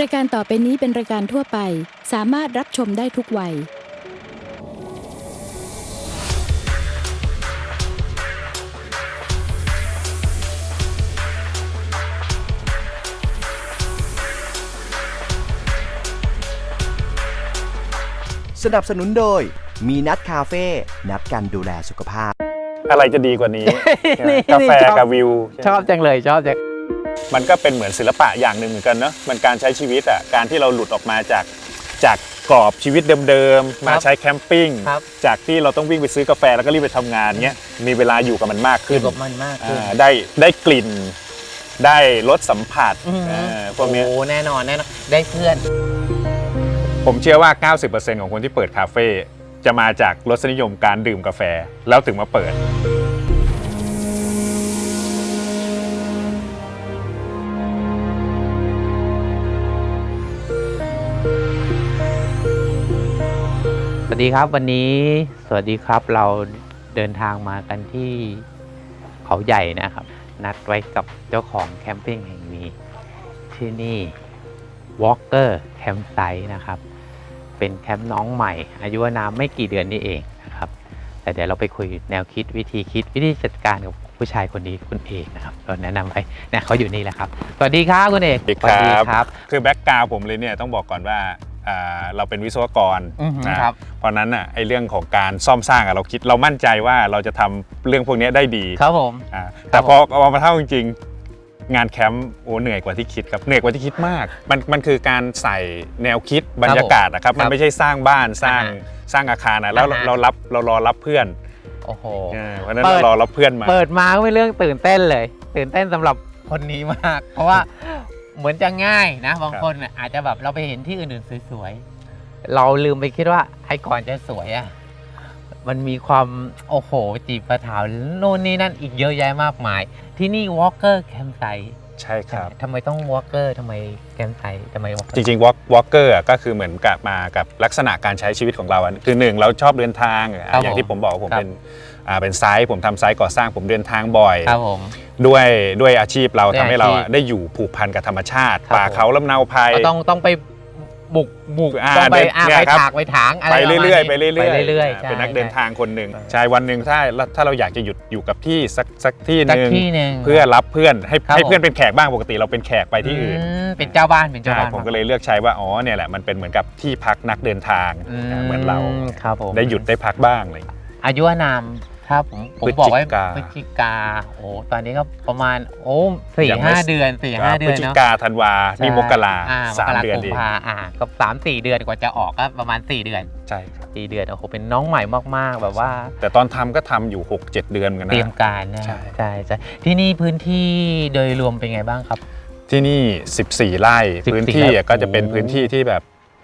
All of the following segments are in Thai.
รายการต่อไปนี้เป็นรายการทั่วไป สามารถรับชมได้ทุกวัย สนับสนุนโดย มีนัดคาเฟ่นัดกันดูแลสุขภาพ อะไรจะดีกว่านี้ นี่กาแฟชอบ กับวิว ชอบจังเลยชอบจัง มันก็เป็นเหมือนศิลปะอย่างหนึ่งเหมือนกันเนาะมันการใช้ชีวิตอะการที่เราหลุดออกมาจากจากกรอบชีวิตเดิมๆ มาใช้แคมปิ้ง ครับจากที่เราต้องวิ่งไปซื้อกาแฟแล้วก็รีบไปทำงานเงี้ยมีเวลาอยู่กับมันมากคืขึ้อนกับมันมากขึ้น อ่าได้ได้กลิ่น ได้รสสัมผัสอือหือเออพวกเนี้ย โอ้แน่นอนแน่นอนได้เพื่อน ผมเชื่อว่า 90%ของคนที่เปิดคาเฟ่จะมาจากรสนิยมการดื่มกาแฟ แล้วถึงมาเปิด ดีครับวันนี้สวัสดีครับเราเดินทางมากันที่เขาใหญ่นะครับ นัดไว้กับเจ้าของแคมปิ้งแห่งนี้ ที่นี่ Walker Campsite นะครับ เป็นแคมป์น้องใหม่ อายุนามไม่กี่เดือนนี่เองนะครับ แต่เดี๋ยวเราไปคุยแนวคิดวิธีคิดวิธีจัดการกับผู้ชายคนนี้คุณเอกนะครับเราแนะนำไปเนี่ยเขาอยู่นี่แหละครับ สวัสดีครับคุณเอกสวัสดีครับครับคือแบ็กกราวผมเลยเนี่ยต้องบอกก่อนว่าอ่า เราเป็นวิศวกรอือหือนะครับเพราะฉะนั้นอะไอเรื่องของการซ่อมสร้างอะเราคิดเรามั่นใจว่าเราจะทำเรื่องพวกเนี้ยได้ดีครับผมอ่าแต่พอเอามาเท่าจริงๆงานแคมป์โอ้เหนื่อยกว่าที่คิดครับเหนื่อยกว่าที่คิดมาก มันมันคือการใส่แนวคิดบรรยากาศนะครับครัมันบไม่ใช่สร้างบ้านสร้างอ่าฮะสร้างอาคารนะแล้วอ่าฮะเรารับเรารอรับเพื่อนโอ้โหอ่าเพราะฉะนั้นเปิดเรารอรับเพื่อนมา เปิดมาก็เป็นเรื่องตื่นเต้นเลย ตื่นเต้นสำหรับคนนี้มาก เพราะว่า เหมือนจะง่ายนะ บางคนน่ะอาจจะแบบเราไปเห็นที่อื่นๆสวยๆ เราลืมไปคิดว่าไอ้ก่อนจะสวยอะมันมีความโอ้โหจีบประถาวโน่นนี่นั่นอีกเยอะแยะมากมาย ที่นี่ Walker Campsite ใช่ครับ ทำไมต้อง Walker ทำไม Campsite ทำไม Walker จริงๆ walk walker อะก็คือเหมือนกับมากับลักษณะการใช้ชีวิตของเราอะคือหนึ่งเราชอบเดินทางอะครับอย่างที่ผมบอกว่าผมครับ เป็นอ่าเป็นไซต์ผมทำไซต์ก่อสร้างผมเดินทางบ่อย ครับผม ด้วยด้วยอาชีพเราด้วยทำให้เราอาชีอะพได้อยู่ผูกพันกับธรรมชาติ ครับป่าผม เขาลำเนาภัย ก็ต้องต้องไป บุกบุกอ่าต้องไปเดินอ่าเนี่ยไปครับถากไปถางอะไรไปประมาณเรื่อยๆนี้ไปเรื่อยๆไปเรื่อยๆาใช่เป็นนักเดินใช่ทางคนหนึ่งใช่วันหนึ่งถ้าถ้าเราอยากจะหยุดอยู่กับที่สักสักที่หสักนึ่งที่หนึ่งเพื่อรับเพื่อนให้ครับให้ผมเพื่อนเป็นแขกบ้างปกติเราเป็นแขกไปที่อื่นมเป็นเจ้าบ้านเป็นเจ้าใช่บ้านผมก็เลยเลือกใช้ว่าอ๋อเนี่ยแหละมันเป็นเหมือนกับที่พักนักเดินทางอ่าเหมือนเราครับผมได้หยุดได้พักบ้างเลยอายุอานาม ถ้าผมผมพฤศจิบอกไว้กา พฤศจิกาโอ้ตอนนี้ก็ประมาณโอ้สี่ยังไม่ ห้าเดือนสี่ห้าเดืพฤอนศจิเนาะกาธันวามีมกราอ่สามกรเดือนกุเอมงภาอ่าก็สามสี่เดือนกว่าจะออกก็ประมาณสี่เดือนใช่ครับสี่เดือนโอ้โหเป็นน้องใหม่มากๆ แบบว่าแต่ตอนทำก็ทำอยู่ 6 7 เดือนเหมือนกันเตรียมนะ การนะใช่ ใช่ใช่ที่นี่พื้นที่โดยรวมเป็นไงบ้างครับ ที่นี่ 14 ไร่ 14พื้นที่ไร่ก็จะเป็นโอ้ พื้นที่ที่แบบ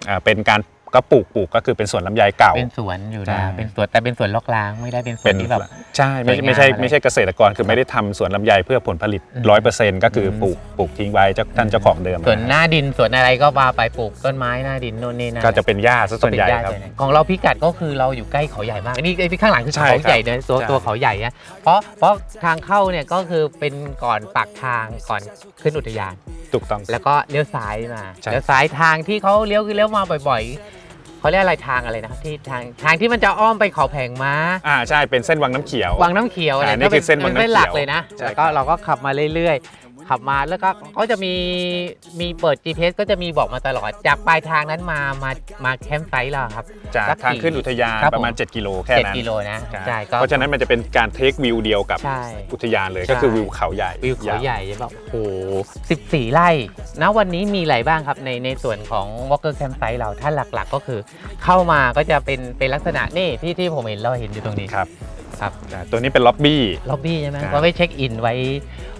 อ่าเป็นการ ก็ปลูกปลูกก็คือเป็นสวนลำไยเก่า เป็นสวนอยู่ใช่ นะเป็นสวนแต่เป็นสวนลอกล้างไม่ได้เป็นสวเป็นนที่แบบ ใช่ไม่สวยงามไม่ใช่อะไรไม่ใช่เกษตรกรคือไม่ได้ทำสวนลำไยเพื่อผลผลิตอืม ร้อยเปอร์เซ็นต์ก็คืออมปลูกปลูกทิ้งไว้เจ้าท่านเจ้าของเดิมส่วนหนะน้าดินสวนอะไรก็มาไปปลูกต้นไม้หน้าดินโน่นนี่นั่นก็จะเป็นหญ้าซะส่วนใหญ่ก็เป็ครับญาติของเราพิกัดก็คือเราอยู่ใกล้เขาใหญ่มากนี่ไอ้ที่ข้างหลังคือใช่เขาใหญ่ครับเนี่ยตัวใช่ ตัวเขาใหญ่อะเพราะเพราะทางเข้าเนี่ยก็คือเป็นก่อนปากทางก่อนขึ้นอุทยาน ถูกต้อง แล้วก็เลี้ยวซ้ายมาใช่ เลี้ยวซ้ายทางที่เขาเลี้ยวคือเลี้ยวมาบ่อยๆ เขาเรียกอะไรทางอะไรนะครับที่ทางทางที่มันจะอ้อมไปเขาแผงม้า อ่าใช่เป็นเส้นวังน้ำเขียว วังน้ำเขียวอะไรอ่านี่ก็เป็นคือเส้นวังน้ำเส้นหลักเขียวเลยนะใช่แล้วก็เราก็ขับมาเรื่อยๆ ขับมาแล้วก็เขาจะมีมีเปิด GPS ก็จะมีบอกมาตลอด จากปลายทางนั้นมามามาแคมป์ไซต์เราครับ จากสักทางกี่ขึ้นอุทยานครับประมาณผม7กิโลแค่เจ็ดนั้นกิโลนะใช่ใช่ก็ เพราะฉะนั้นมันจะเป็นการเทควิวเดียวกับใช่อุทยานเลยใช่ก็คือวิวเขาใหญ่วิวเขาวใหญ่แบบโอ้โห14ไร่ณวันนี้มีอะไรบ้างครับในในส่วนของ Walker Campsite เราถ้าหลักๆก็คือ เข้ามาก็จะเป็นเป็นลักษณะนี่ที่ที่ผมเห็นเราเห็นอยู่ตรงนี้ ครับครับอ่าตัวนี้เป็นล็อบบี้ ล็อบบี้ใช่ไหมครับ ก็ไว้เช็คอินไว้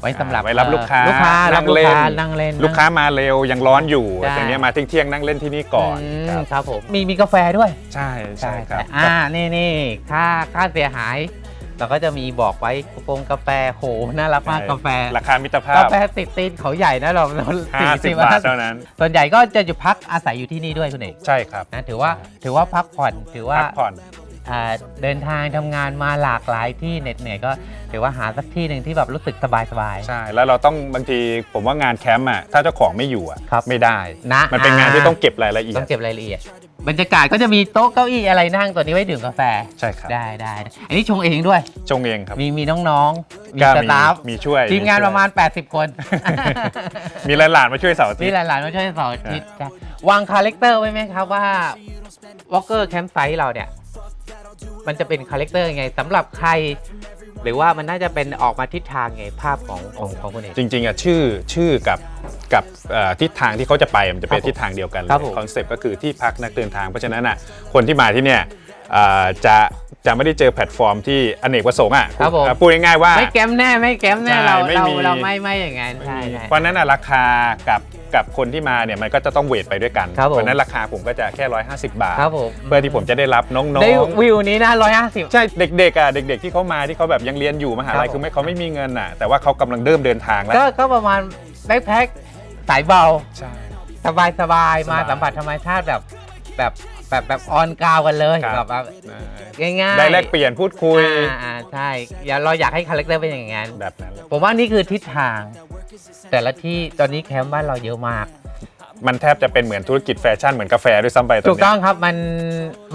ไว้สำหรับไว้รับลูกค้าลูกค้ารับลูกค้านั่งเล่น ลูกค้ามาเร็วยังร้อนอยู่ใช่อย่างเนี้ยมาเที่ยงๆนั่งเล่นที่นี่ก่อนมครับครับผมมีมีกาแฟด้วย ใช่ใช่ครับอ่านี่นี่ค่าค่าเสียหายเราก็จะมีบอกไว้กระโปรงกาแฟโหน่ารักมากใช่กาแฟ ราคามิตรภาพกาแฟติดตีนเขาใหญ่นะเราเรา50บาทเท่านั้น ส่วนใหญ่ก็จะอยู่พักอาศัยอยู่ที่นี่ด้วยคุณเอกใช่ครับนะถือว่าถือว่าพักผ่อนถือว่าพักผ่อน อ่าเดินทางทำงานมาหลากหลายที่เหน็ดเหนื่อยก็ถือว่าหาสักที่หนึ่งที่แบบรู้สึกสบายสบายๆใช่ แล้วเราต้องบางทีผมว่างานแคมป์อะถ้าเจ้าของไม่อยู่อะครับไม่ได้ นะมันเป็นงานที่อ่าต้องเก็บรายละเอียต้อดงเก็บรายละเอียดบรรยากาศก็จะมีโต๊ะเก้าอี้อะไรนั่งตัวนี้ไว้ดื่มกาแฟใช่ครับได้ได้อันนี้ชงเองด้วยชงเองครับมีมีน้องๆมีก็สตาฟมีช่วยทีมงานช่วยประมาณ 80 คน มีหลานๆมาช่วยเสาร์อาทิมีตย์ หลานๆมาช่วยสอนอาทิตย์จ้ะวางคาแรคเตอร์ไว้ไหมครับว่าวอลเกอร์แคมป์ไซต์เราเนี่ย มันจะเป็นคาแรคเตอร์ยังไงสำหรับใคร หรือว่ามันน่าจะเป็นออกมาทิศทางไงภาพของของของคุณเอก จริงๆอะชื่อชื่อกับกับเอ่อทิศทางที่เขาจะไปมันจะเป็นครับผมทิศทางเดียวกันเลครับยผมคอนเซปต์ก็คือที่พักนักเดินทางเพราะฉะนั้นอะคนที่มาที่เนี่ยเอ่อจะจะไม่ได้เจอแพลตฟอร์มที่อเนกประสงค์อะครับผมอะพูดง่ายๆว่า ไม่แก้มแน่ไม่แก้มแน่ใช่เราไม่เรามี เราไม่ไม่อย่างนั้นใช่ใช่เพราะฉะนั้นน่ะราคากับ กับคนที่มาเนี่ยมันก็จะต้องเวทไปด้วยกันครับผม เพราะฉะนั้นราคาผมก็จะแค่ 150 บาท ครับผมเพื่อที่ผมจะได้รับน้องได้ๆ วิวนี้นะร้อยห้าสิบใช่เด็กๆอะเด็ก ๆที่เขามาที่เขาแบบยังเรียนอยู่มหาลัยครับผมคือไม่เขาไม่มีเงินอะ แต่ว่าเขากำลังเริ่มเดินทางแล้วก็ก็ประมาณแบ็คแพ็คสายเบา ใช่ สบายสบายสบายมาสัมผัสธรรมชาติแบบ แบบแบบแบบออนกราวกันเลยครับ แบบแบบอ่าง่ายๆได้แลกเปลี่ยนพูดคุยอ่าอ่าใช่อย่าเราอยากให้คาแรคเตอร์เป็นอย่างนั้นแบบนั้นเลยผมว่านี่คือทิศทาง แต่ละที่ตอนนี้แคมป์บ้านเราเยอะมาก มันแทบจะเป็นเหมือนธุรกิจแฟชั่นเหมือนกาแฟด้วยซ้ำไปตอนถูกเนี้ต้ยองครับมัน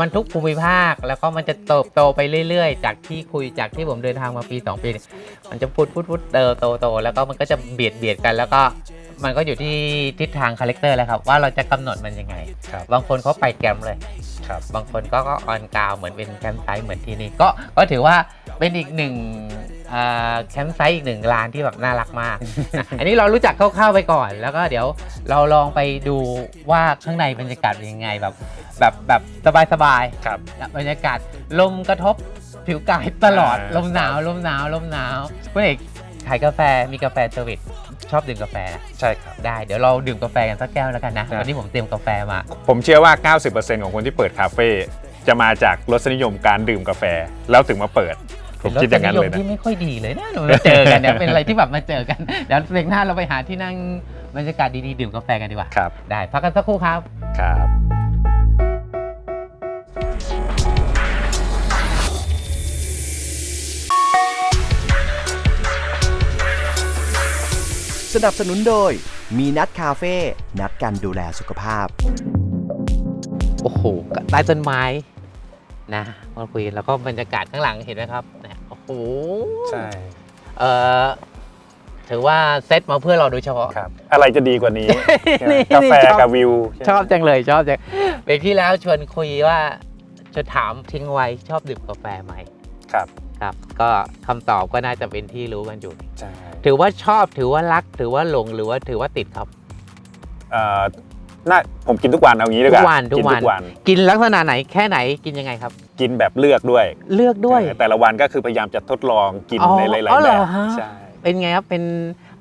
มันทุกภูมิภาคแล้วก็มันจะเติบโตไปเรื่อยๆ จากที่คุยจากที่ผมเดินทางมาปี 2 ปีเนี่ยมันจะพุดพุดพุดเติบโตโตแล้วก็มันก็จะเบียดเบียดกันแล้วก็ มันก็อยู่ที่ทิศทางคาแรคเตอร์แล้วครับ ว่าเราจะกำหนดมันยังไง ครับบางคนเขาไปแกรมเลยครับบางคนก็ก็ออนกราวเหมือนเป็นแคมป์ไซต์เหมือนที่นี่ก็ก็ถือว่าเป็นอีกหนึ่งอ่าแคมป์ไซต์อีกหนึ่งร้านที่แบบน่ารักมากนะอันนี้เรารู้จักคร่าวๆไปก่อน แล้วก็เดี๋ยวเราลองไปดูว่าข้างในบรรยากาศเป็นยังไงแบบแบบแบบสบายๆครับบรรยากาศลมกระทบผิวกายตลอดอ่าลมหนาวลมหนาวลมหนาวคุณเอกขายกาแฟมีกาแฟเซอร์วิส ชอบดื่มกาแฟนะใช่ครับ ได้เดี๋ยวเราดื่มกาแฟกันสักแก้วแล้วกันนะครับวันนี้ผมเตรียมกาแฟมา ผมเชื่อว่า 90%ของคนที่เปิดคาเฟ่จะมาจากรสนิยมการดื่มกาแฟ แล้วถึงมาเปิด ผมคิดอย่างนั้นเลยป็รสนะที่ไม่ค่อยดีเลยนะหนูมาเจอกันเนี่ย เป็นอะไรที่แบบมาเจอกันเดี๋ยวเบรกหน้าเราไปหาที่นั่งบรรยากาศดีๆดื่มกาแฟกันดีกว่า ครับ ได้พักกันสักครู่ครับ ครับ สนับสนุนโดย มีนัดคาเฟ่นัดกันดูแลสุขภาพ โอ้โหใต้ต้นไม้นะมาคุยแล้วก็บรรยากาศข้างหลังเห็นไหมครับเนี่ยโอ้โหใช่เอ่อถือว่าเซตมาเพื่อเราโดยเฉพาะ ครับ อะไรจะดีกว่านี้ นี่กาแฟชอบ กับวิวชอบจังเลยชอบจังเบรกที่แล้วชวนคุยว่าจะถามทิ้งไว้ชอบดื่มกาแฟไหมครับ ครับ ก็คำตอบก็น่าจะเป็นที่รู้กันอยู่ ใช่ ถือว่าชอบถือว่ารัก ถือว่าหลงหรือว่าถือว่าติดครับ เอ่อน่าผมกินทุกวันเอางี้ดีกทุว่ากวันทุกิกวัน ทุกวัน กินลักษณะไหนแค่ไหนกินยังไงครับ กินแบบเลือกด้วยเลือกด้วยแต่ละวันก็คือพยายามจะทดลองกินอ๋อในหลายอ๋อๆเหแบรบอฮะ ใช่เป็นไงครับเป็น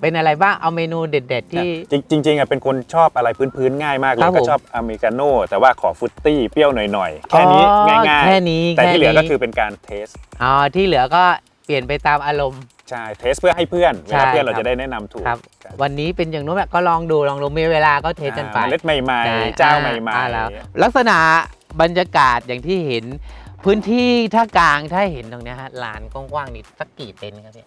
เป็นอะไรบ้างเอาเมนูเด็ด ๆ ที่ จริงจริงๆอะเป็นคนชอบอะไรพื้นๆง่ายมากเลครัยบผม ก็ชอบอเมริกาโน่แต่ว่าขอฟรุตตี้เปรี้ยวหน่อยๆ แค่นี้อ๋อง่ายแค่นี้ๆ แต่ที่เหลือแค่นี้ก็คือเป็นการเทส อ๋อที่เหลือก็เปลี่ยนไปตามอารมณ์ ใช่เทสเพื่อให้เพื่อนเวใช่ลาเพื่อนเราครับจะได้แนะนำถูกครับครับ วันนี้เป็นอย่างนู้นแบบก็ลองดูลองดูมีเวลาก็เทสกันไป อ่าเมล็ดใหม่ ช่ๆ เจ้าใหม่อ่าแล้วๆ ลักษณะบรรยากาศอย่างที่เห็น พื้นที่ท่ากลางถ้าเห็นตรงเนี้ยฮะลานกว้างๆนี่สักกี่เต็นท์ครับพี่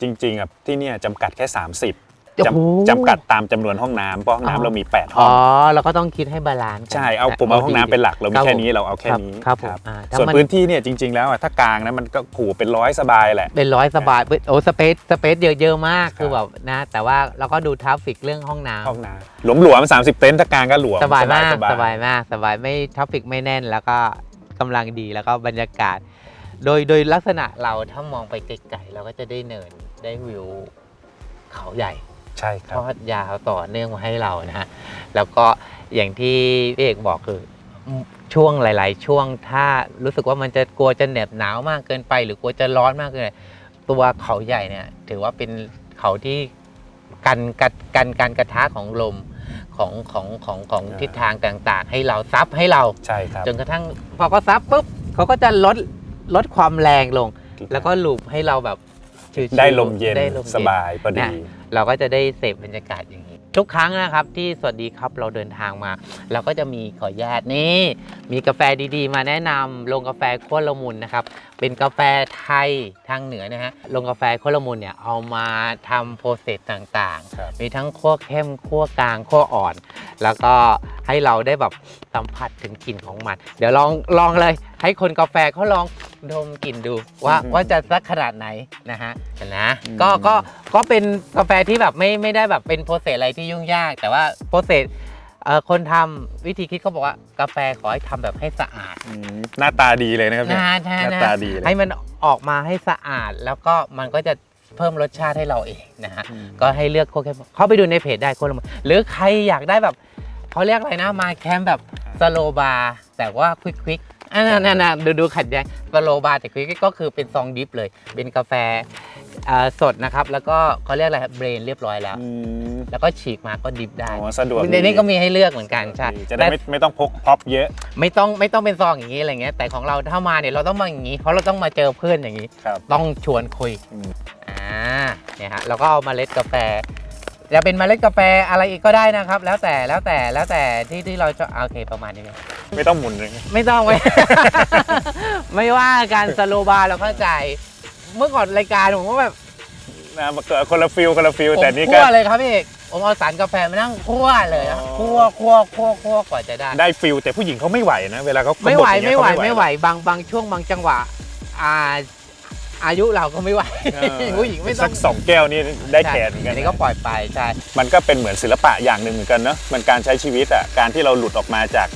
จริงๆอะที่เนี่ยจำกัดแค่ 30 โอ้โหจำจำกัดตามจำนวนห้องน้ำเพราะห้องอ๋อน้ำเรามี 8 ห้อ๋ออง เราก็ต้องคิดให้บาลานซ์กันใช่ เอาผมเอาห้องน้ำเป็นหลักเรามีรับแค่ผมนี้เราเอาแค่นี้ครับผมอ่าถ้าส่วนมันพื้นที่เนี่ยจริง ๆ แล้วอะถ้ากลางนะมันก็ขู่เป็นร้อยสบายแหละ เป็นร้อยสบายโอ้สเปซสเปซเยอะเยอะมากครับ คือแบบนะ แต่ว่าเราก็ดูทราฟฟิกเรื่องห้องน้ำ ห้องน้ำหลวมๆสามสิบเต็นท์ถ้ากลางก็หลวมสบายมากสบายสบายมากสบายไม่ทราฟฟิกไม่แน่นแล้วก็กำลังดีแล้วก็บรรยากาศ โดยโดยลักษณะเราถ้ามองไปไกลๆเราก็จะได้เนินได้วิวเขาใหญ่ ใช่คทรับ อดยาวต่อเนื่องมาให้เรานะฮะแล้วก็อย่างที่พี่เอกบอกคือช่วงหลาย ๆ ช่วงถ้ารู้สึกว่ามันจะกลัวจะเหน็บหนาวมากเกินไป หรือกลัวจะร้อนมากเกินไปตัวเขาใหญ่เนี่ยถือว่าเป็นเขาที่กันกันกันการกระทะของลมของของของของอ่า ทิศทางต่างๆ ให้เราซับให้เรา ใช่ครับจนกระทั่งพอเขาซับปุ๊บเขาก็จะลดลดความแรงลง แล้วก็ลูบให้เราแบบ ชิวๆได้ลมเย็นได้ลมสบายพอดี นะเราก็จะได้เสพบรรยากาศอย่างนี้ ทุกครั้งนะครับที่สวัสดีครับเราเดินทางมา เราก็จะมีขออนุญาตนี่มีกาแฟดีๆ มาแนะนำลงกาแฟขั้วละมุนนะครับ เป็นกาแฟไทยทางเหนือนะฮะลงกาแฟขั้วละมุนเนี่ยเอามาทำโปรเซสต่างครับ ๆ มีทั้งขั้วเข้มขั้วกลางขั้วอ่อน แล้วก็ให้เราได้แบบสัมผัสถึงกลิ่นของมัน เดี๋ยวลองลองเลย ให้คนกาแฟเขาลองดมกลิ่นดูว่าอืมว่าจะสักขนาดไหนนะฮะเห็นนะอืม ก็ก็ก็เป็นกาแฟที่แบบไม่ไม่ได้แบบเป็นโปรเซสอะไรที่ยุ่งยาก แต่ว่าโปรเซสเอ่อคนทำวิธีคิดเขาบอกว่ากาแฟขอให้ทำแบบให้สะอาด อืมหน้าตาดีเลยนะครับเนี่ย นะใช่หน้านะตาดีเลย ให้มันออกมาให้สะอาดแล้วก็มันก็จะเพิ่มรสชาติให้เราเองนะฮะอืมก็ให้เลือกโคแคมเข้าไปดูในเพจได้โคละมุนหรือใครอยากได้แบบเขาเรียกอะไรนะมาแคมแบบสโลบาร์แต่ว่าควิกควิก อันนั้นนะดูดูขัดแย้งสโลบาร์แต่ควิกก็คือเป็นซองดิฟเลย เป็นกาแฟเอ่อสดนะครับ แล้วก็เขาเรียกอะไรเบรนเรียบร้อยแล้ว อืมแล้วก็ฉีกมาก็ดิฟได้อ๋อสะดวกในนี้ก็มีให้เลือกเหมือนกันใช่จะได้แต่ ไม่ไม่ต้องพกพ็อปเยอะไม่ต้องไม่ต้องเป็นซองอย่างนี้อะไรเงี้ยแต่ของเราถ้ามาเนี่ยเราต้องมาอย่างนี้ เพราะเราต้องมาเจอเพื่อนอย่างนี้ ครับ ต้องชวนคุยอืม อ่าเนี่ยฮะเราก็เอาเมล็ดกาแฟจะเป็นเมล็ดกาแฟอะไรอีกก็ได้นะครับ แล้วแต่แล้วแต่แล้วแต่ที่ที่เราจะโอเคประมาณนี้ไหม ไม่ต้องหมุนเลยไม่ต้องไม่ ไม่ว่าการสโลบาร์เราเข้าใจ เมื่อก่อนรายการผมก็แบบนะมันเกิดคนละฟิลคนละฟิลผมแต่นี่ก็ คั่วเลยครับพี่เอกผมเอาสารกาแฟมานั่งคั่วเลยนะอ๋อ คั่วคั่วคั่วคั่วกว่าจะได้ ได้ฟิลแต่ผู้หญิงเขาไม่ไหวนะ เวลาเขาไม่ไหวบดอย่างเงี้ไม่ยไหวเขาไม่ไหวบางบางช่วงบางจังหวะอ่าอายุเราก็ไม่ไหวเออผู้หญิงไม่ต้สัองกสองแก้วนี่ได้แขนเหมือนกัอันนนี้ก็ปล่อยไปใช่ มันก็เป็นเหมือนศิลปะอย่างหนึ่งเหมือนกันเนาะมันการใช้ชีวิตอะการที่เราหลุดออกมาจาก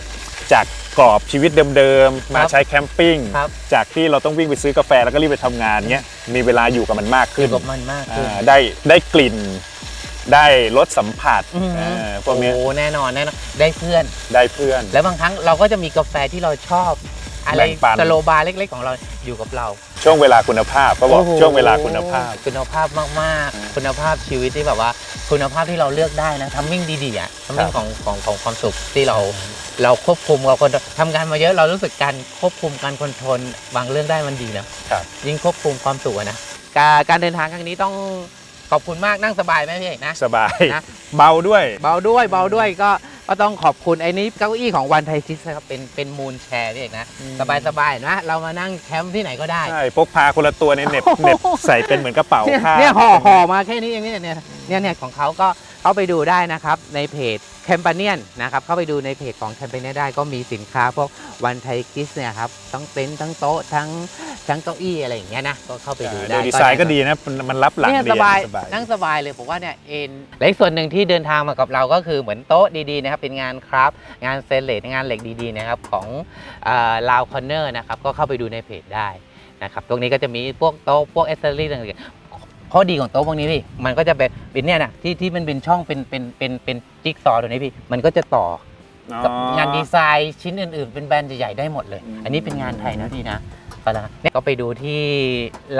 จากกรอบชีวิตเดิมๆ มาใช้แคมปิ้ง ครับจากที่เราต้องวิ่งไปซื้อกาแฟแล้วก็รีบไปทำงานเงี้ยมีเวลาอยู่กับมันมากคืขึ้อนกับมันมากขึ้น อ่าได้ได้กลิ่น ได้รสสัมผัสอืมอ่าพวกเนี้ยโอ้แน่นอนแน่นอนได้เพื่อน ได้เพื่อน แล้วบางครั้งเราก็จะมีกาแฟที่เราชอบ อะไรแบ่งปัน สโลบาร์เล็ก ๆ ของเราอยู่กับเราช่วงเวลาคุณภาพก็บอกโโหช่วงเวลาคุณภาพ คุณภาพมากๆ คุณภาพชีวิตที่แบบว่า คุณภาพที่เราเลือกได้นะทัมมิ่งดีๆอะทัมมิ่งครัขบองของของความสุขที่เรา เราควบคุมเราคนทำงานมาเยอะเรารู้สึกการควบคุมการคอนโทรลบางเรื่องได้มันดีนะครับ ยิ่งควบคุมความสุขอะนะการการเดินทางครั้งนี้ต้องขอบคุณมากนั่งสบายไหมพี่เอกนะ สบาย นะ เบาด้วย เบาด้วยเบาด้วยก็ก็ต้องขอบคุณไอ้นี้เก้าอี้ของวันไทยคิสครับเป็นเป็นมูลแชร์พี่เอกนะอืม สบายสบายๆนะเรามานั่งแคมป์ที่ไหนก็ได้ ใช่พกพาคนละตัวในยเหน็บเหน็บใส่เป็นเหมือนกระเป๋าเนี่ยผ้าเนี่ยห่อห่อมาแค่นี้เองเนี่ยเนี่ยเนี่ยเนี่ยของเขาก็เข้าไปดูได้นะครับในเพจ แคมเปเนียนนะครับเข้าไปดูในเพจของแคมเปเนียนได้ก็มีสินค้าพวกวันไทยคิสเนี่ยครับทั้งเต็นท์ทั้งโต๊ะทั้งทั้งเก้าอี้อะไรอย่างเงี้ยนะก็เข้าไปดูโดได้ยดีไซน์ก็ดีนะมันมันรับหลังเนี่ยดีสบายสบายนั่งสบายเลยผมว่าเนี่ยเอ็นและอีกส่วนหนึ่งที่เดินทางมากับเราก็คือเหมือนโต๊ะดีๆนะครับเป็นงานคราฟต์งานเซนเลตงานเหล็กดีๆนะครับของลาวคอนเนอร์นะครับก็เข้าไปดูในเพจได้นะครับตรงนี้ก็จะมีพวกโต๊ะพวกเอเซอรี่ต่างๆ ข้อดีของโต๊ะพวกนี้พี่มันก็จะเป็นเป็นเนี่ยนะที่ที่มันเป็นช่องเป็นเป็นเป็นเป็นจิ๊กซอว์ตัวนี้พี่มันก็จะต่อกับงานดีไซน์ชิ้นอื่นๆ เป็นแบรนด์ใหญ่ๆได้หมดเลยอืมอันนี้เป็นงานไทยนะพี่นะก็แล้วเนี่ยก็ไปดูที่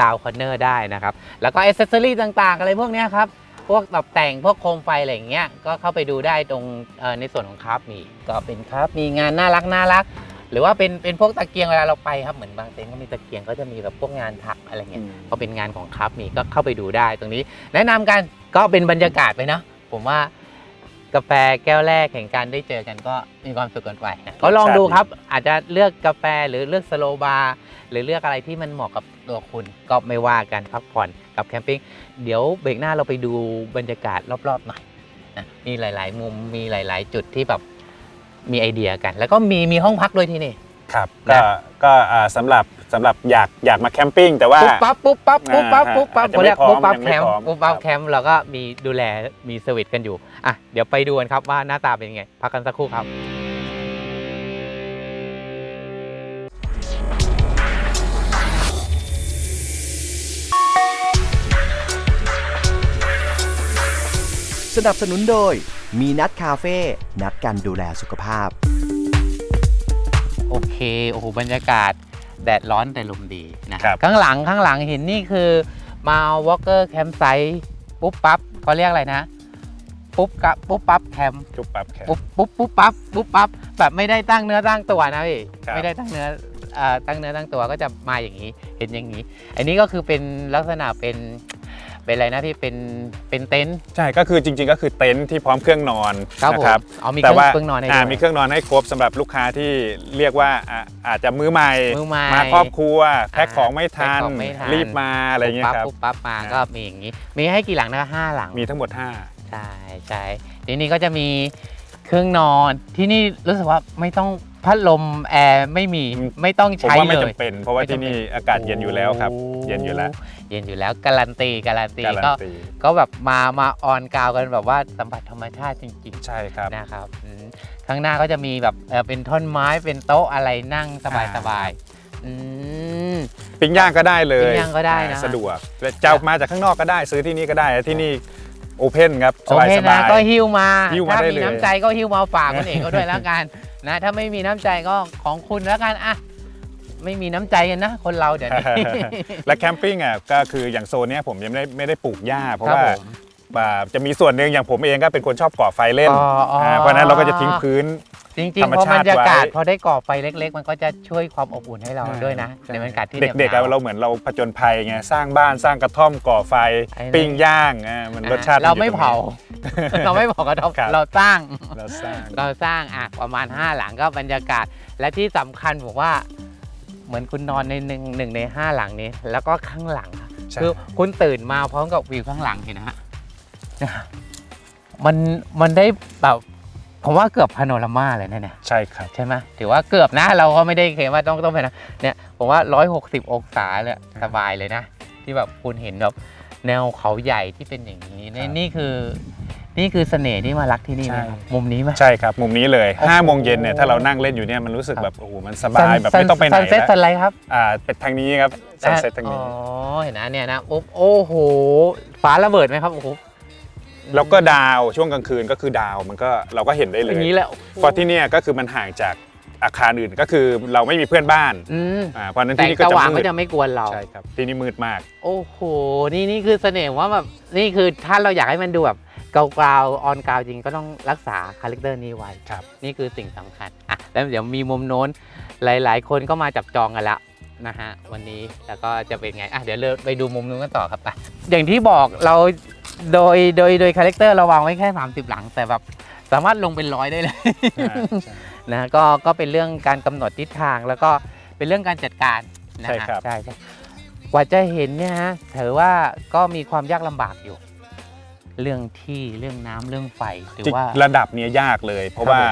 ลาวคอนเนอร์ได้นะครับ แล้วก็อ c เซสซอรี่ต่างๆ อะไรพวกเนี้ยครับ พวกตกแต่งพวกโคมไฟอะไรอย่างเงี้ยก็เข้าไปดูได้ตรงเอ่อในส่วนของคราฟมีก็เป็นคราฟมีงานน่ารักน่ารัก หรือว่าเป็นเป็นพวกตะเกียงเวลาเราไปครับเหมือนบางเต็นท์ก็มีตะเกียงก็จะมีแบบพวกงานถักอะไรเงี้ยก็เป็นงานของครับมีก็เข้าไปดูได้ตรงนี้ แนะนำกันก็เป็นบรรยากาศไปเนาะผมว่ากาแฟแก้วแรกแห่งการได้เจอกันก็มีความสุขกันไปนะก็ลองดูครับ อาจจะเลือกกาแฟหรือเลือกสโลบาร์หรือเลือกอะไรที่มันเหมาะกับตัวคุณก็ไม่ว่ากันพักผ่อนกับแคมปิ้งเดี๋ยวเบรกหน้าเราไปดูบรรยากาศรอบๆหน่อยนะมีหลาย ๆ มุมมีหลาย ๆ จุดที่แบบ มีไอเดียกัน แล้วก็มีมีห้องพักด้วยที่นี่ ครับนะก็ก็อ่าสำหรับสำหรับอยากอยากมาแคมปิ้งแต่ว่า ปุ๊บปั๊บปุ๊บปั๊บปุ๊บปั๊บอ่าปุ๊บปั๊บอาจจะเขาเรียกไม่พร้อมปุ๊บปั๊บยังแคไม่มป์พร้อม ปุ๊บปั๊บครับแคมป์เราก็มีดูแลมีเซอร์วิสกันอยู่อะเดี๋ยวไปดูกันครับว่าหน้าตาเป็นยังไง พักกันสักครู่ครับ สนับสนุนโดย มีนัดคาเฟ่นัดกันดูแลสุขภาพ โอเคโอ้โหบรรยากาศแดดร้อนแต่ลมดีนะครับ ข้างหลังข้างหลังเห็นนี่คือมาวอลเกอร์แคมป์ไซต์ปุ๊บปั๊บเขาเรียกอะไรนะ ปุ๊บกับปุ๊บปั๊บแคมป์จุบปั๊บแคมปุ๊บปุ๊บปุ๊บปั๊บปุ๊บปั๊บแบบไม่ได้ตั้งเนื้อตั้งตัวนะพี่ครับ ไม่ได้ตั้งเนื้อเอ่อตั้งเนื้อตั้งตัวก็จะมาอย่างนี้เห็นอย่างนี้ อันนี้ก็คือเป็นลักษณะเป็น เป็นอะไรนะพี่เป็นเป็นเต็นท์ ใช่ก็คือจริง ๆ ก็คือเต็นท์ที่พร้อมเครื่องนอนครับผมนะครับเอามีเคแต่รื่องว่าเครื่องนอนให้อ่าด้วยมีเครื่องนอนให้ครบสำหรับลูกค้าที่เรียกว่าอะอาจจะมือใหม่มือใหม่มาครอบครัวแพ็คของไม่ทันแพ็คของไม่ทัน รีบมาอะไรอย่างเงี้ยปั๊บครับ ปุ๊บปั๊บมาอ่าก็มีอย่างนี้ มีให้กี่หลังนะคะห้าหลังมีทั้งหมดใช่ใช่ทีนี้ก็จะมีเครื่องนอนที่นี่รู้สึกว่าไม่ต้องพัดลมแอร์ไม่มีไม่ต้อง5ผมใช้ว่าไม่เลยจำเป็น เพราะว่าที่นี่อากาศเย็นอยู่แล้วครับโเย็นอยู่แล้ว เย็นอยู่แล้วการันตีการันตีการันก็ตีก็แบบมามาออนกราวกันแบบว่าสัมผัสธรรมชาติจริงใช่ครับ ๆนะครับอืมข้างหน้าก็จะมีแบบเอ่อเป็นท่อนไม้เป็นโต๊ะอะไรนั่งสบายสบายๆอืม ปิ้งย่างก็ได้เลยปิ้งย่างก็ได้นะอ่สะดวกแล้วจะเอามาจากข้างนอกก็ได้ซื้อที่นี่ก็ได้ที่นี่โอเพนครับสโอบายเคสบานะยก็หิ้วมาหิ้วมาถ้าได้มีเลย น้ำใจก็หิ้วมาฝากคนเองก็ด้วยแล้วกันนะถ้าไม่มีน้ำใจก็ของคุณแล้วกันอะ ไม่มีน้ำใจกันนะ คนเราเดี๋ยวนี้ และแคมปิ้งอะก็คืออย่างโซนเนี้ยผมยังไม่ได้ไม่ได้ปลูกหญ้าเพราะครับว่าผม อ่าจะมีส่วนหนึ่งอย่างผมเองก็เป็นคนชอบก่อไฟเล่นอ๋ออ๋ออ่าเพราะฉะนั้นเราก็จะทิ้งพื้น จริงธรรมๆพอชาบติรรยากาศไว้ พอได้ก่อไฟเล็ก ๆ มันก็จะช่วยความอบอุ่นให้เราด้วยนะใช่ในบรรยากาศที่เด็กๆหนอะวๆเราเหมือนเราผจญภัยไงสร้างบ้านสร้างกระท่อมก่อไฟไอ้นั่น ปิ้งย่างอ่ามันรสชาติเราไม่นอยู่ตงนี้ เผา เราไม่เผากระทบครับ เราสร้าง เราสร้าง เราสร้างอะประมาณ 5 หลังก็บรรยากาศ และที่สำคัญผมว่า เหมือนคุณนอนในหนึ่งหนึ่งในห้าหลังนี้ แล้วก็ข้างหลังอะใช่ คือคุณตื่นมาพร้อมกับวิวข้างหลังเห็นนะฮะมันมันได้แบบผมว่าเกือบพาโนรามาเลยนะเนี่ย ใช่ครับ ใช่ไหมถือว่าเกือบนะ เราก็ไม่ได้เคลมว่าต้องต้องเป็นนะเนี่ยผมว่า 160 องศาเลยสบายเลยนะ ที่แบบคุณเห็นแบบแนวเขาใหญ่ที่เป็นอย่างนี้นี่นี่คือ นี่คือเสน่ห์ที่มารักที่นี่ไหมครับมุมนี้ไหม ใช่ครับ มุมนี้เลยโอ้โห 5้าโมงเย็นเนี่ยถ้าเรานั่งเล่นอยู่เนี่ยมันรู้สึกแบบโอ้โหมันสบายแบบซันไม่ต้องไปไหนซันเซ็ตแล้วสันไรครับอ่าเป็นทางนี้ครับซันเซ็ตทางนี้ อ๋อเห็นนะเนี่ยนะโอ้โอ้โหฟ้าระเบิดไหมครับโอ้โหแล้วก็ดาวช่วงกลางคืนก็คือดาวมันก็เราก็เห็นได้เลอยย่างนี้แหละเพราะที่เนี่ยก็คือมันห่างจากอาคารอื่นก็คือเราไม่มีเพื่อนบ้านอืมอ่าเพราะฉะนั้นแต่ที่นี่ก็สจะว่างมืก็ดจะไม่กวนเรา ใช่ครับที่นี่มืดมาก โอ้โห นี่นี่คือเสน่ห์ว่าแบบนี่คือถ้าเราอยากให้มันดูแบบ เกาๆออนกราวจริงก็ต้องรักษาคาแรคเตอร์นี้ไว้ครับ นี่คือสิ่งสำคัญอะแล้วเดี๋ยวมีมุมโน้นหลาย ๆ คนก็มาจับจองกันแล้วนะฮะวันนี้แล้วก็จะเป็นไงอะเดี๋ยวเราไปดูมุมนู้นกันต่อครับไปอย่างที่บอกเราโดยโดยโดยคาแรคเตอร์เราวางไว้แค่ 30 หลัง แต่แบบสามารถลงเป็นร้อยได้เลยอ่าใช่นะก็ก็เป็นเรื่องการกำหนดทิศทางแล้วก็เป็นเรื่องการจัดการนะใช่ฮะครับใช่ใช่กว่าจะเห็นเนี่ยฮะถือว่าก็มีความยากลำบากอยู่ เรื่องที่เรื่องน้ำเรื่องไฟหรือจริงว่า ระดับเนี้ยยากเลย เพราะครับว่า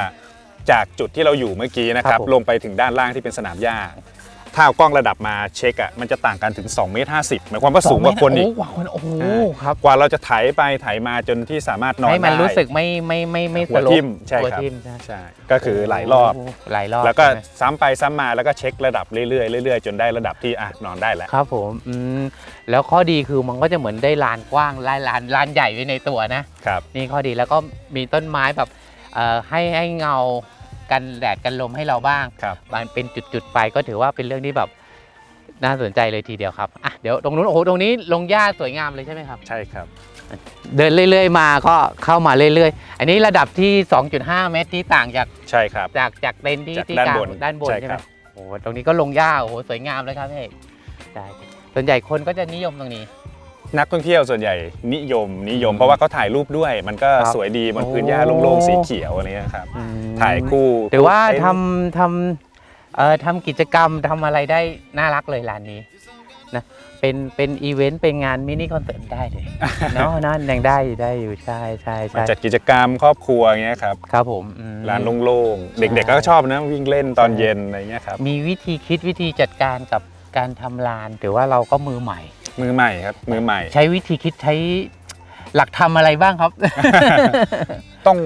จากจุดที่เราอยู่เมื่อกี้นะคครัรับบผม ลงไปถึงด้านล่างที่เป็นสนามหญ้า ถ้าเอากล้องระดับมาเช็คอะมันจะต่างกันถึง2เมตร50หมายความว่าสูงกว่าคนอีกโโหกว่าคนโอ้โหอ่า ครับกว่าเราจะไถไปไถมาจนที่สามารถนอนให้มันได้ รู้สึกไม่ไม่ไม่ไม่หัวสลบทิ่มใช่หัวครับ ทิ่มใช่ใช่ก็คือหลายรอบ โโหหลายรอบแล้วก็ใช่ไหมซ้ำไปซ้ำมาแล้วก็เช็คระดับเรื่อยๆเรื่อยๆ จนได้ระดับที่อะนอนได้แล้ว ครับผมอืมแล้วข้อดีคือมันก็จะเหมือนได้ลานกว้างลานลานลานใหญ่ไว้ในตัวนะ ครับ นี่ข้อดีแล้วก็มีต้นไม้แบบเอ่อให้ให้เงา กันแดดกันลมให้เราบ้างครับมันเป็นจุดๆไปก็ถือว่าเป็นเรื่องที่แบบน่าสนใจเลยทีเดียวครับอะเดี๋ยวตรงนู้นโอ้โหตรงนี้ลงหญ้าสวยงามเลยใช่ไหมครับ ใช่ครับ เดินเรื่อย ๆ มาก็เข้ามาเรื่อยๆ อันนี้ระดับที่ 2.5 เมตรที่ต่างจากใช่ครับ จากจากเต็นท์ที่จากที่ด้านกลางบนด้านบนใช่ใช่ไหคมรับ โอ้โหตรงนี้ก็ลงหญ้าโอ้โหสวยงามเลยครับพี่เอกได้ส่วนใหญ่คนก็จะนิยมตรงนี้ นักท่องเที่ยวส่วนใหญ่นิยมนิยมอืมเพราะว่าเขาถ่ายรูปด้วย มันก็ครับสวยดีบนโอ้พื้นหญ้าโล่งๆสีเขียวอะไรเงี้ยครับอืม ถ่ายคู่หรือว่าเต็นท์ทำทำเอ่อทำกิจกรรมทำอะไรได้น่ารักเลยร้านนี้นะเป็นเป็นอีเวนต์เป็นงานมินิคอนเสิร์ตได้เลย เนาะนั่นยังได้อยู่ได้อยู่ใช่ใช่มาใช่จัดกิจกรรมครอบครัวอย่างเงี้ยครับครับผมอืม ร้านโล่งๆเด็กๆก็ชอบนะวิ่งเล่นตอนเย็นอะไรเงี้ยครับ มีวิธีคิดวิธีจัดการกับการทำลาน หรือว่าเราก็มือใหม่ มือใหม่ครับมือใหม่ ใช้วิธีคิดใช้หลักทำอะไรบ้างครับ ต้อง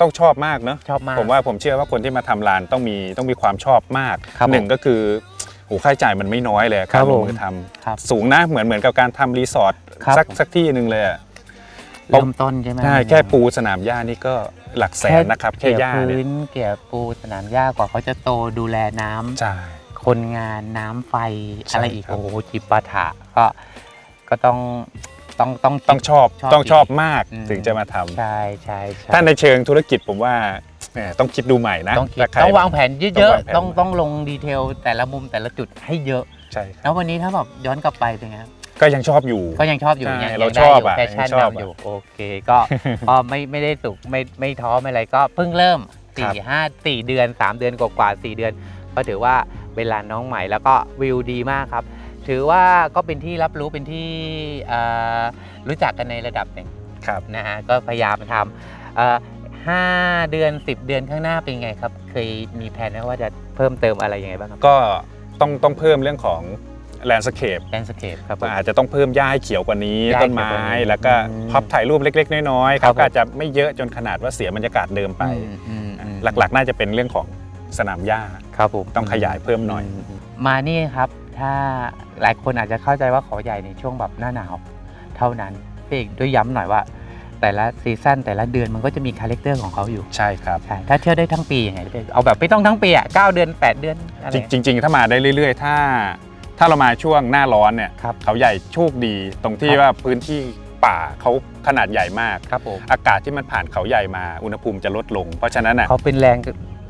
ต้องชอบมากเนาะชอบมากผมว่าผมเชื่อว่าคนที่มาทำร้านต้องมีต้องมีความชอบมากครับหนึ่งก็คือโอ้ค่าใช้จ่ายมันไม่น้อยเลยครัการบลผงมมือทครับำสูงนะเหมือนเหมือนกับการทำรีสอร์ทครับสักผมสักที่หนึ่งเลยอะเริ่มต้นใช่ไหมใช่แค่ปูสนามหญ้านี่ก็หลักแสนนะครับ แค่เกี่ยหญ้าพื้เนี่ยนเกี่ยปูสนามหญ้ากว่าเขาจะโตดูแลน้ำใช่คนงานน้ำไฟใช่อะไรอีกครับโอ้โหจิปาถะก็ ก็ต้องต้องต้องต้องชอบชอบต้องชอบมากอืม ถึงจะมาทำใช่ใช่ใช่ถ้าในเชิงธุรกิจผมว่าแหมต้องคิดดูใหม่นะต้องคิดถ้ใคร ต้องวางแผนเยอะต้องวางแผนๆต้องต้องลงดีเทลแต่ละมุมแต่ละจุดให้เยอะ ใช่คแล้รับววันนี้ถ้าแบบย้อนกลับไปเป็นไงครับก็ยังชอบอยู่ ก็ยังชอบอยู่ใช่ยังเรายังได้ชอบยู่อะแฟชั่นยังชอบนำอะอยู่โอเคก็ ก็ไม่ไม่ได้สุกไม่ไม่ท้อไม่อะไรก็เพิ่งเริ่มครับ 4 5 4 เดือน 3 เดือนกว่าๆ4เดือน ก็ถือว่าเวลาน้องใหม่แล้วก็วิวดีมากครับ ถือว่าก็เป็นที่รับรู้เป็นที่เอ่อรู้จักกันในระดับหนึ่งครับนะฮะก็พยายามทำเอ่อห้าเดือน 10 เดือนข้างหน้าเป็นไงครับ เคยมีแผนไหมว่าจะเพิ่มเติมอะไรยังไงบ้างครับก็ต้องต้องเพิ่มเรื่องของแลนด์สเคปแลนด์สเคปครับผมอาจจะต้องเพิ่มหญ้าให้เขียวกว่านี้หญ้าให้ต้นเขียวไม้กว่านี้แล้วก็อืมพับถ่ายรูปเล็ก ๆ น้อยๆคครัรับบผมก็อาจจะไม่เยอะจนขนาดว่าเสียบรรยากาศเดิมไปอืมอืมอืมหลักๆ น่าจะเป็นเรื่องของสนามหญ้าครับผมต้องขยายเพิ่มหน่อย มานี่ครับ ถ้าหลายคนอาจจะเข้าใจว่าเขาใหญ่ในช่วงแบบหน้าหนาวเท่านั้นพี่เอกด้วยย้ำหน่อยว่า แต่ละซีซั่นแต่ละเดือนมันก็จะมีคาแรคเตอร์ของเขาอยู่ใช่ครับ ใช่ถ้าเที่ยวได้ทั้งปียังไงพี่เอกเอาแบบไม่ต้องทั้งปีอะเก้าเดือน 8 เดือนอะไร จริงจริง ๆ ถ้ามาได้เรื่อย ๆ ถ้า ถ้าเรามาช่วงหน้าร้อนเนี่ยครับเขาใหญ่โชคดีตรงที่ครับ ว่าพื้นที่ป่าเขาขนาดใหญ่มาก ครับผมอากาศที่มันผ่านเขาใหญ่มาอุณหภูมิจะลดลง เพราะฉะนั้นอะเขาเป็นแรง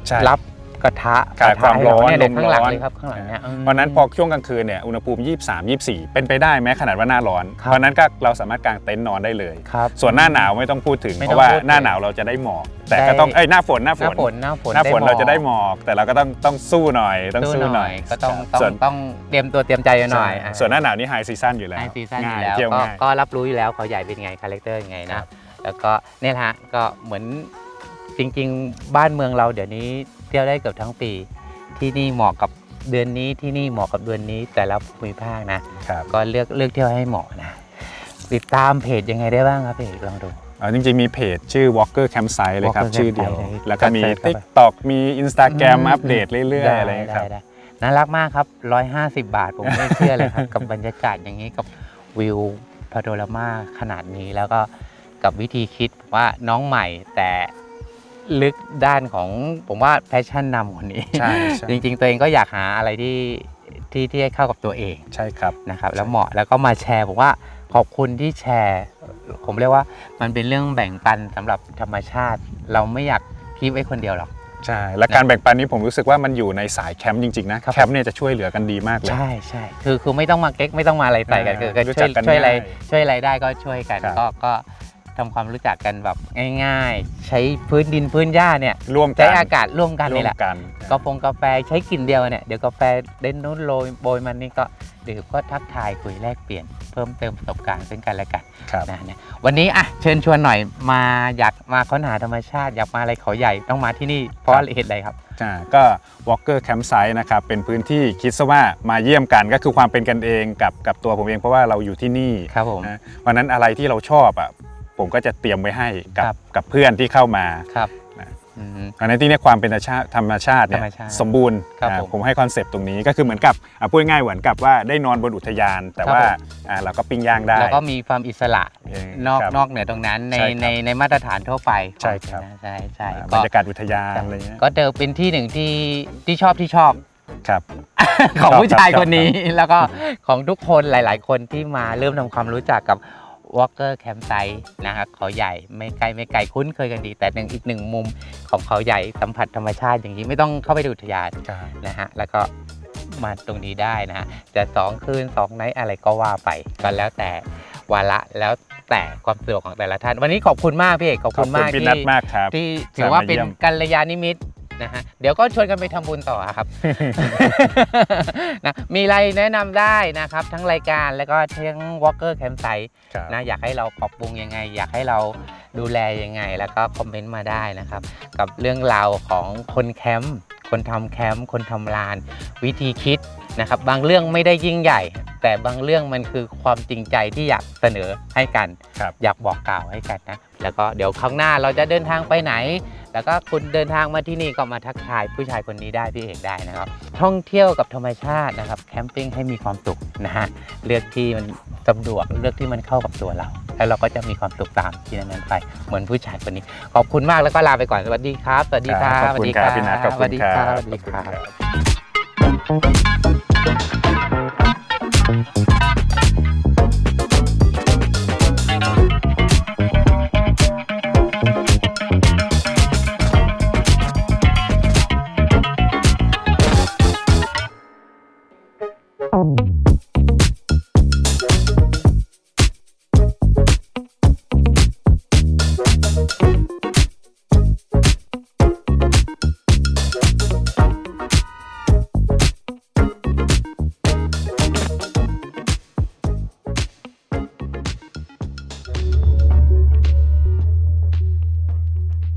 ใช่รับ กระทะกระทะความร้อนให้เเนี่ยลมข้างหลังร้อนเลยครับข้างหลังเนี่ยมเพราะฉะนั้นพอช่วงกลางคืนเนี่ยอุณหภูมิ 23 24 เป็นไปได้แม้ขนาดว่าหน้าร้อนครับเพราะฉะนั้นก็เราสามารถกางเต็นท์นอนได้เลยครับส่วนหน้าหนาวไม่ต้องพูดถึงไม่เพต้องราะว่าพูดถึงหน้าหนาวเราจะได้หมอก แต่ได้ก็ต้องเอ้ยหน้าฝนหน้าหฝน้านฝนหน้าฝนหน้าฝนหมเราอกจะได้หมอก แต่เราก็ต้องต้องสู้หน่อยต้องสู้หน่อยก็ต้องครับต้องส่วนต้องเตรียมตัวเตรียมใจหน่อยใช่อะส่วนหน้าหนาวนี่ไฮซีซั่นอยู่แล้วไอซีซั่นอง่ายู่ยแล้วเที่ยวก็ง่ายก็รับรู้อยู่แล้วเขาใหญ่เป็นไงคาแรคเตอร์ยังไงครันะบแล้วก็เนี่ยแหละฮะก็เหมือนจริง ๆ บ้านเมืองเราเดี๋ยวนี้เที่ยวได้เกือบทั้งปี ที่นี่เหมาะกับเดือนนี้ที่นี่เหมาะกับเดือนนี้แต่ละภูมิภาคนะ ครับก็เลือกเลือกเที่ยวให้เหมาะนะ ติดตามเพจยังไงได้บ้างครับพี่เอกลองดู เอาจริงๆมีเพจชื่อ Walker Campsite เลยครับ Walker ชื่อเดียว Campsite เลยแล้วก็มี ก็เสิร์ชเข้าไป TikTok มี Instagram อืมอัปเดตเรื่อยๆ อะไรอย่างเงี้ยครับ ด้ด้น่ารักมากครับ 150 บาทผมไม่เชื่อเลยครับ กับบรรยากาศอย่างนี้กับวิวพาโดรามาขนาดนี้แล้วก็กับวิธีคิดว่าน้องใหม่แต่ ลึกด้านของผมว่าแพชชั่นนำคนนี้ ใช่ใช่จริงๆ ตัวเองก็อยากหาอะไรที่ที่ที่ให้เข้ากับตัวเองใช่ครับ นะครับ แล้วเหมาะแล้วก็มาแชร์ผมว่าขอบคุณที่แชร์ ผมเรียกว่ามันเป็นเรื่องแบ่งปันสำหรับธรรมชาติ เราไม่อยากคิดไว้คนเดียวหรอก ใช่และการแบ่งปันนี้ผมรู้สึกว่ามันอยู่ในสายแคมป์จริงๆนะครับ แคมป์เนี่ยจะช่วยเหลือกันดีมากเลย ใช่ใช่คือคือไม่ต้องมาเก๊กไม่ต้องมาอะไรใส่กันอ่าคือก็รู้ช่จัวยกกันช่วยอะไรง่ายช่วยอะไรได้ก็ช่วยกัน ครับ ก็ก็ ทำความรู้จักกันแบบง่าย ๆ ใช้พื้นดินพื้นหญ้าเนี่ยร่วมกัใช้นอากาศร่วมกันร่วนี่มแหละกัน กาแฟกาแฟใช้กลิ่นเดียวเนี่ยเดี๋ยวกาแฟเด่นนู้นโรยโบยมันนี่ก็ดื่มก็ทักทายคุยแลกเปลี่ยนเพิ่มเติมประสบการณ์ซึ่งกันและกัน ครับ นะเนี่ยวันนี้อะเชิญชวนหน่อยมาอยากมาค้นหาธรรมชาติ อยากมาอะไรเขาใหญ่ต้องมาที่นี่เพราะเหตุอะไรครับ อ่าก็ Walker Campsite นะครับเป็นพื้นที่คิดซะว่ามาเยี่ยมกันก็คือความเป็นกันเองกับกับตัวผมเองเพราะว่าเราอยู่ที่นี่ครับผม นะวันนั้นอะไรที่เราชอบอะ ผมก็จะเตรียมไว้ให้กัครับกับเพื่อนที่เข้ามาครับนะอืม อันนั้นที่เนี่ยความเป็นธรรมชาติธรรมชาติเนี่ยธรรมชาติสมบูรณ์ครับอ่าผมผมให้คอนเซปต์ตรงนี้ก็คือเหมือนกับอะพูดง่ายๆเหมือนกับว่าได้นอนบนอุทยาน แต่ครับว่าผม อ่าเราก็ปิ้งย่างได้แล้วก็มีความอิสระเออนอกครับ นอกเหนือตรงนั้นในใช่ครับในในมาตรฐานทั่วไปใช่ครับนะใช่ใช่อ่าบก็รรยากาศอุทยานอะไรเงี้ยก็เจอเป็นที่หนึ่งที่ที่ชอบที่ชอบ ครับ ของชอบผู้ชายครับคนนี้แล้วก็ของทุกคนหลาย ๆ คนที่มาเริ่มทำความรู้จักกับ Walker Campsite นะครับเขาใหญ่ไม่ไกลไม่ไกลคุ้นเคยกันดี แต่หนึ่งอีกหนึ่งมุมของเขาใหญ่สัมผัสธรรมชาติอย่างนี้ไม่ต้องเข้าไปดูอุทยานครับนะฮะแล้วก็มาตรงนี้ได้นะฮะจะสองคืนสองไนท์อะไรก็ว่าไปก็แล้วแต่วาระแล้วแต่ความสะดวกของแต่ละท่าน วันนี้ขอบคุณมากพี่เอกขอบขอบคุณคุณมากพี่ที่นัทมากครับที่ถือว่าเป็นมาเยี่ยมกัลยาณมิตร นะฮะเดี๋ยวก็ชวนกันไปทำบุญต่อครับนะมีอะไรแนะนำได้นะครับ ทั้งรายการแล้วก็ทั้ง Walker Campsite ครับนะอยากให้เราปรับปรุงยังไง อยากให้เราดูแลยังไง แล้วก็คอมเมนต์มาได้นะครับ กับเรื่องราวของคนแคมป์คนทำแคมป์คนทำลาน วิธีคิด นะครับบางเรื่องไม่ได้ยิ่งใหญ่ แต่บางเรื่องมันคือความจริงใจที่อยากเสนอให้กัน ครับ อยากบอกกล่าวให้กันนะแล้วก็เดี๋ยวครั้งหน้าเราจะเดินทางไปไหน แล้วก็คุณเดินทางมาที่นี่ก็มาทักทายผู้ชายคนนี้ได้พี่เอกได้นะครับ ท่องเที่ยวกับธรรมชาตินะครับแคมปิ้งให้มีความสุขนะฮะเลือกที่มันสะดวกเลือกที่มันเข้ากับตัวเรา แล้วเราก็จะมีความสุขตามที่นั้นๆไปเหมือนผู้ชายคนนี้ ขอบคุณมากแล้วก็ลาไปก่อนสวัสดีครับสวัสดีครับขอบคุณครับพี่นัทขอบสคุวัสณดีคครัรับบสวัสดีขอบคุณครัครับบ Boom.